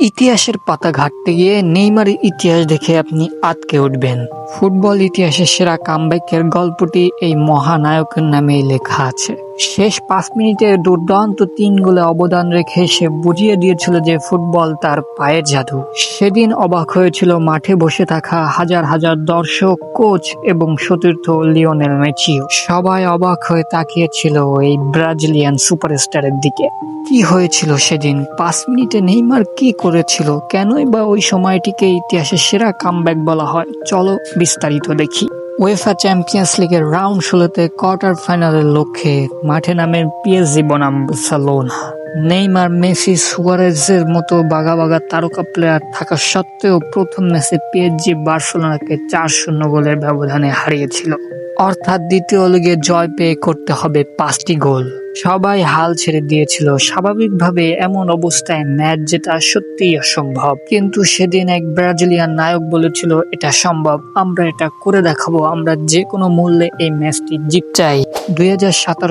ইতিহাসের পাতা ঘাটতে গিয়ে নেইমারের ইতিহাস দেখে আপনি আটকে উঠবেন। ফুটবল ইতিহাসের সেরা কামব্যাকের গল্পটি এই মহানায়কের নামেই লেখা আছে। শেষ পাঁচ মিনিটে দুর্দান্ত তিন গোলে অবদান রেখে সে বুঝিয়ে দিয়েছিল যে ফুটবল তার পায়ের জাদু। সেদিন অবাক হয়েছিল মাঠে বসে থাকা হাজার হাজার দর্শক, কোচ এবং সতীর্থ লিওনেল মেচিও সবাই অবাক হয়ে তাকিয়েছিল এই ব্রাজিলিয়ান সুপারস্টারের দিকে। কি হয়েছিল সেদিন? পাঁচ মিনিটে নেইমার কি করেছিল? কেনই বা ওই সময়টিকে ইতিহাসের সেরা কামব্যাক বলা হয়? চলো বিস্তারিত দেখি। ওয়েফা চ্যাম্পিয়ন্স লিগের রাউন্ড ষোলোতে কোয়ার্টার ফাইনালের লক্ষ্যে মাঠে নামেন পিএসজি বনাম বার্সেলোনা। নেইমার, মেসি, সুয়ারেজের মতো বাঘা বাঘা তারকা প্লেয়ার থাকা সত্ত্বেও প্রথম ম্যাচে পিএসজি বার্সেলোনাকে চার শূন্য গোলের ব্যবধানে হারিয়েছিল। অর্থাৎ দ্বিতীয় লিগে জয় পেয়ে করতে হবে পাঁচটি গোল। সবাই হাল ছেড়ে দিয়েছিল। স্বাভাবিকভাবে এমন অবস্থায় ম্যাচ জেতা সত্যিই অসম্ভব। কিন্তু সেদিন এক ব্রাজিলিয়ান নায়ক বলেছিল, এটা সম্ভব। আমরা এটা করে দেখাবো। আমরা যে কোনো মূল্যে এই ম্যাচটি জিত চাই দুই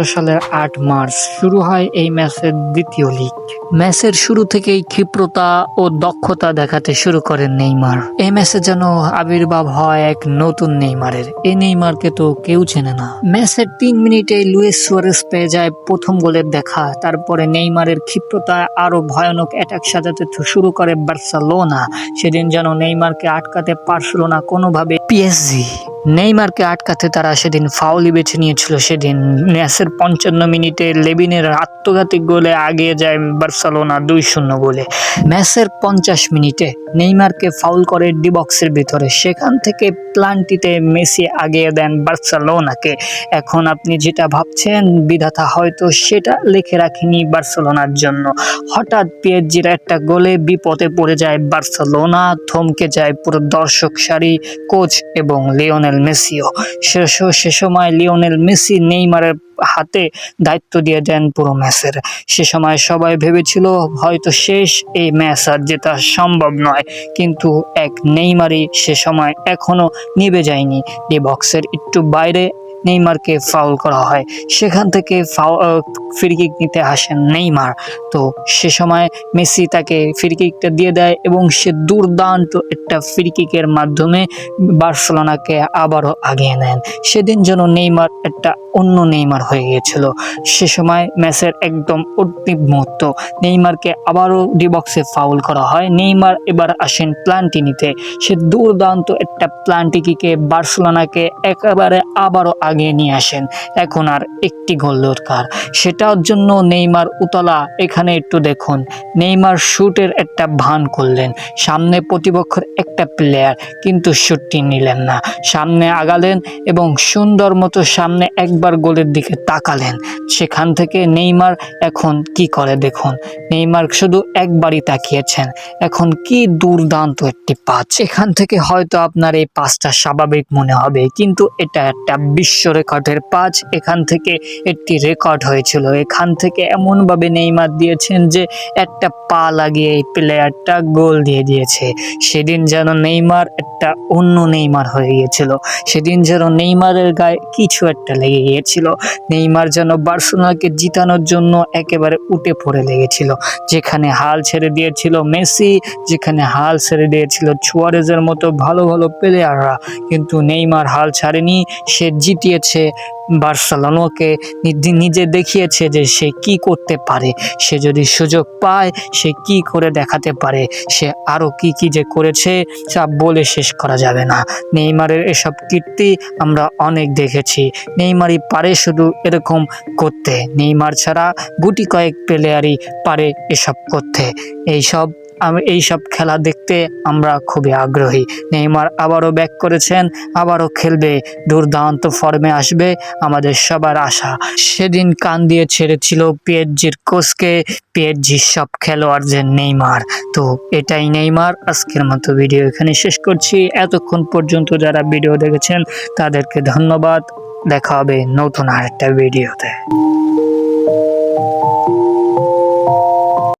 সালের আট মার্চ শুরু হয় এই ম্যাচের দ্বিতীয় লিগ। ম্যাচের শুরু থেকেই ক্ষিপ্রতা ও দক্ষতা দেখাতে শুরু করেন নেইমার। এই ম্যাচে যেন আবির্ভাব হয় এক নতুন নেইমারের। এই নেইমারকে তো কেউ চেনে না। ম্যাচের তিন মিনিটে লুইস সুয়ারেস পেয়ে যায় প্রথম গোলের দেখা। তারপরে নেইমারের ক্ষিপ্রতা, আরও ভয়ানক অ্যাটাক সাজাতে শুরু করে বার্সেলোনা। সেদিন যেন নেইমারকে আটকাতে পারছিল না কোনোভাবে। পিএসজি নেইমারকে আটকাতে তারা সেদিন ফাউলি বেছে নিয়েছিল সেদিন। ম্যাচের পঞ্চান্ন মিনিটে লেবিনের আত্মঘাতী গোলে আগিয়ে যায় বার্সেলোনা দুই শূন্য গোলে। ম্যাচের পঞ্চাশ মিনিটে নেইমারকে ফাউল করে ডিবক্সের ভিতরে। সেখান থেকে প্লান্টিতে মেসি আগিয়ে দেন বার্সেলোনাকে। এখন আপনি যেটা ভাবছেন, বিধাতা হয়তো সেটা লিখে রাখেনি বার্সেলোনার জন্য। হঠাৎ পিএসজির একটা গোলে বিপদে পড়ে যায় বার্সেলোনা, থমকে যায় পুরো দর্শক সারি, কোচ এবং লিওনেল মেসিও। সে সময় লিওনেল মেসি নেইমারের হাতে দায়িত্ব দিয়ে দেন পুরো ম্যাচের। সে সময় সবাই ভেবেছিল, হয়তো শেষ এই ম্যাচ আর জেতা সম্ভব নয়। কিন্তু এক নেইমারই সে সময় এখনও নিবে যায়নি। ডি বক্সের একটু বাইরে নেইমারকে ফাউল করা হয়। সেখান থেকে ফাউ ফ্রি কিক নিতে আসেন নেইমার। তো সে সময় মেসি তাকে ফ্রি কিকটা দিয়ে দেয় এবং সে দুর্দান্ত একটা ফ্রি কিকের মাধ্যমে বার্সেলোনাকে আবারও আগিয়ে নেন। সেদিন যেন নেইমার একটা অন্য নেইমার হয়ে গিয়েছিল। সে সময় ম্যাচের একদম অন্তিম মুহূর্ত। নেইমারকে আবারও ডিবক্সে ফাউল করা হয়। নেইমার এবার আসেন প্লান্টিনিতে সে দুর্দান্ত একটা প্লান্টিকিকে বার্সেলোনাকে একেবারে আবারও আগিয়ে নিয়ে আসেন। এখন আর একটি গোল দরকার। সেটার জন্য নেইমার উতলা, এখানে একটু দেখুন। নেইমার শুটের একটা ভান করলেন। সামনে প্রতিপক্ষের একটা প্লেয়ার কিন্তু শুটটি নিলেন না। সামনে আগালেন এবং সুন্দর মতো সামনে একবার গোলের দিকে তাকালেন। সেখান থেকে নেইমার এখন কি করে দেখুন? নেইমার শুধু একবারই তাকিয়েছেন। এখন কি দুর্দান্ত একটি পাঁচ। এখান থেকে হয়তো আপনার এই পাঁচটা স্বাভাবিক মনে হবে, কিন্তু এটা একটা বিশ্ব রেকর্ডের পাঁচ, এখান থেকে একটি রেকর্ড হয়েছিল। এখান থেকে এমনভাবে নেইমার দিয়েছেন যে একটা পা লাগিয়ে এই প্লেয়ারটা গোল দিয়ে দিয়েছে। সেদিন যেন নেইমার একটা অন্য নেইমার হয়ে গিয়েছিল। সেদিন যেন নেইমারের গায়ে কিছু একটা লেগে গিয়েছিল। নেইমার যেন বার্সেলোনাকে জিতানোর জন্য একেবারে উঠে পড়ে লেগেছিল। যেখানে হাল ছেড়ে দিয়েছিল মেসি, যেখানে হাল ছেড়ে দিয়েছিল সুয়ারেজের মতো ভালো ভালো প্লেয়াররা। কিন্তু নেইমার হাল ছাড়েনি, সে জিতিয়েছে বার্সেলোনাকে নিজে দেখিয়েছে যে সে কি করতে পারে। সে যদি সুযোগ পায়, সে কি করে দেখাতে পারে? সে আরও কি কি যে করেছে তা বলে শেষ করা যাবে না। নেইমারের এসব কীর্তি আমরা অনেক দেখেছি। নেইমারই পারে শুধু এরকম করতে। নেইমার ছাড়া গুটি কয়েক প্লেয়ারই পারে এসব করতে। এইসব আমি এইসব খেলা দেখতে আমরা খুবই আগ্রহী। নেইমার আবারও ব্যাক করেছেন, আবারও খেলবে, দুর্দান্ত ফর্মে আসবে আমাদের সবার আশা। সেদিন কান দিয়ে ছেড়েছিল পিএসজির কোচকে পিএসজির সব খেলোয়াড়দের নেইমার। তো এটাই নেইমার, আজকের মতো ভিডিও এখানে শেষ করছি। এতক্ষণ পর্যন্ত যারা ভিডিও দেখেছেন, তাদেরকে ধন্যবাদ। দেখা হবে নতুন আরেকটা ভিডিওতে